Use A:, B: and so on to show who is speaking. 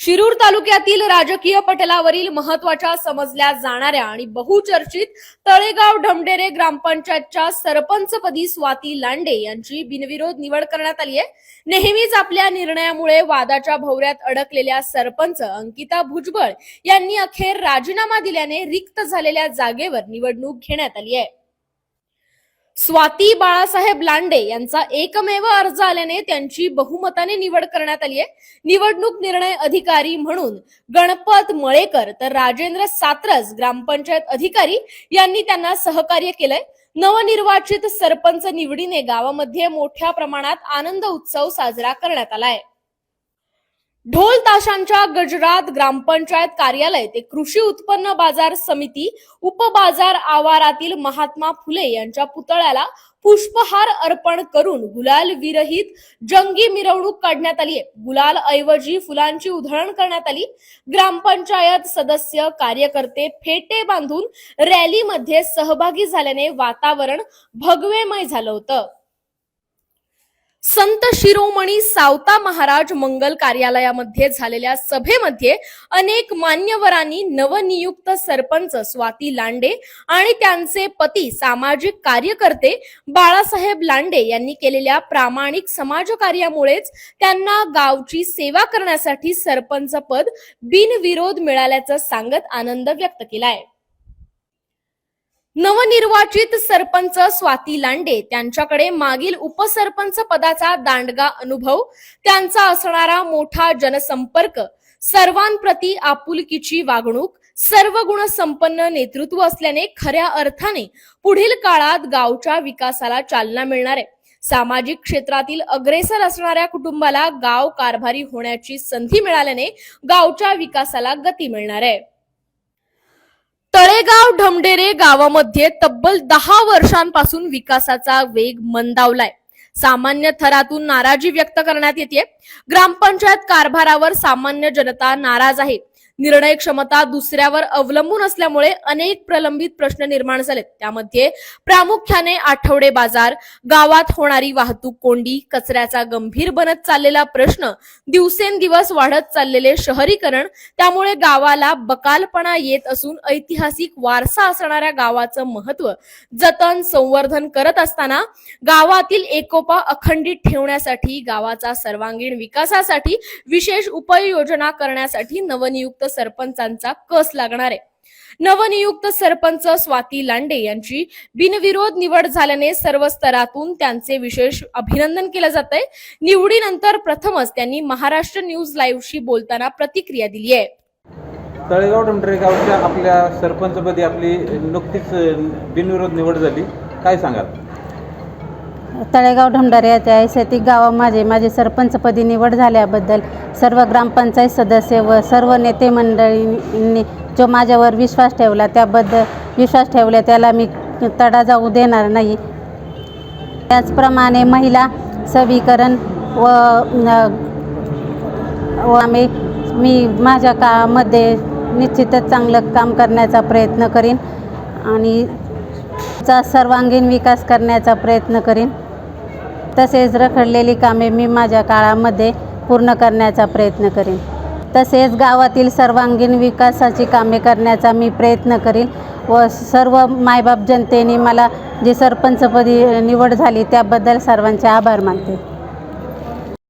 A: शिरूर तालुक्यातील राजकीय पटलावरील महत्त्वाच्या समजल्या जाणाऱ्या आणि बहुचर्चित तळेगाव ढमडेरे ग्रामपंचायतच्या सरपंचपदी स्वाती लांडे यांची बिनविरोध निवड करण्यात आली आहे. नेहमीच आपल्या निर्णयामुळे वादाच्या भोवऱ्यात अडकलेल्या सरपंच अंकिता भुजबळ यांनी अखेर राजीनामा दिल्याने रिक्त झालेल्या जागेवर निवडणूक घेण्यात आली आहे. स्वाती बाळासाहेब लांडे यांचा एकमेव अर्ज आल्याने त्यांची बहुमताने निवड करण्यात आली आहे निवडणूक निर्णय अधिकारी म्हणून गणपत मळेकर तर राजेंद्र सात्रस ग्रामपंचायत अधिकारी यांनी त्यांना सहकार्य केलंय. नवनिर्वाचित सरपंच निवडीने गावामध्ये मोठ्या प्रमाणात आनंद उत्सव साजरा करण्यात आलाय. ढोल ताशांच्या गजरात ग्रामपंचायत कार्यालय ते कृषी उत्पन्न बाजार समिती उपबाजार आवारातील महात्मा फुले यांच्या पुतळ्याला पुष्पहार अर्पण करून गुलाल विरहित जंगी मिरवणूक काढण्यात आली आहे. गुलाल ऐवजी फुलांची उधळण करण्यात आली. ग्रामपंचायत सदस्य कार्यकर्ते फेटे बांधून रॅलीमध्ये सहभागी झाल्याने वातावरण भगवेमय झालं होतं. संत शिरोमणी सावता महाराज मंगल कार्यालयामध्ये झालेल्या सभेमध्ये अनेक मान्यवरांनी नवनियुक्त सरपंच स्वाती लांडे आणि त्यांचे पती सामाजिक कार्यकर्ते बाळासाहेब लांडे यांनी केलेल्या प्रामाणिक समाजकार्यामुळेच त्यांना गावची सेवा करण्यासाठी सरपंच पद बिनविरोध मिळाल्याचं सांगत आनंद व्यक्त केला आहे नवनिर्वाचित सरपंच स्वाती लांडे त्यांच्याकडे मागील उपसरपंच पदाचा दांडगा अनुभव त्यांचा असणारा मोठा जनसंपर्क सर्वांप्रती आपुलकीची वागणूक सर्व गुण संपन्न नेतृत्व असल्याने खऱ्या अर्थाने पुढील काळात गावच्या विकासाला चालना मिळणार आहे. सामाजिक क्षेत्रातील अग्रेसर असणाऱ्या कुटुंबाला गाव कारभारी होण्याची संधी मिळाल्याने गावच्या विकासाला गती मिळणार आहे. तळेगाव ढमडेरे गावामध्ये तब्बल दहा वर्षांपासून विकासाचा वेग मंदावलाय. सामान्य थरातून नाराजी व्यक्त करण्यात येते ग्रामपंचायत कारभारावर सामान्य जनता नाराज आहे. निर्णय क्षमता दुसऱ्यावर अवलंबून असल्यामुळे अनेक प्रलंबित प्रश्न निर्माण झालेत. त्यामध्ये प्रामुख्याने आठवडे बाजार गावात होणारी वाहतूक कोंडी कचऱ्याचा गंभीर बनत चाललेला प्रश्न दिवसेंदिवस वाढत चाललेले शहरीकरण त्यामुळे गावाला बकालपणा येत असून ऐतिहासिक वारसा असणाऱ्या गावाचं महत्त्व जतन संवर्धन करत असताना गावातील एकोपा अखंडित ठेवण्यासाठी गावाचा सर्वांगीण विकासासाठी विशेष उपाययोजना करण्यासाठी नवनियुक्त सरपंचांचा कस लागणार आहे? नवनियुक्त सरपंच स्वाती लांडे यांची बिनविरोध निवड झाल्याने सर्व स्तरातून त्यांचे विशेष अभिनंदन केलं जात आहे निवडीनंतर प्रथमच त्यांनी महाराष्ट्र न्यूज लाईव्हशी बोलताना प्रतिक्रिया दिली आहे.
B: तळेगाव डोंडरे गावच्या आपल्या सरपंचपदी आपली नुकतीच बिनविरोध निवड झाली. काय सांगाल?
C: तळेगाव ढमडाऱ्याच्या ऐसतिक गावा माझे माझे सरपंचपदी निवड झाल्याबद्दल सर्व ग्रामपंचायत सदस्य व सर्व नेते मंडळींनी जो माझ्यावर विश्वास ठेवला त्याबद्दल विश्वास ठेवला त्याला मी तडा जाऊ देणार नाही. त्याचप्रमाणे महिला सबीकरण व व आम्ही मी माझ्या कामामध्ये निश्चितच चांगलं काम करण्याचा प्रयत्न करीन आणि चा सर्वांगीण विकास करण्याचा प्रयत्न करीन. तसेच रखडलेली कामे मी माझ्या काळामध्ये पूर्ण करण्याचा प्रयत्न करीन. तसेच गावातील सर्वांगीण विकासाची कामे करण्याचा मी प्रयत्न करीन व सर्व मायबाप जनतेने मला जी सरपंचपदी निवड झाली त्याबद्दल सर्वांचे आभार मानते.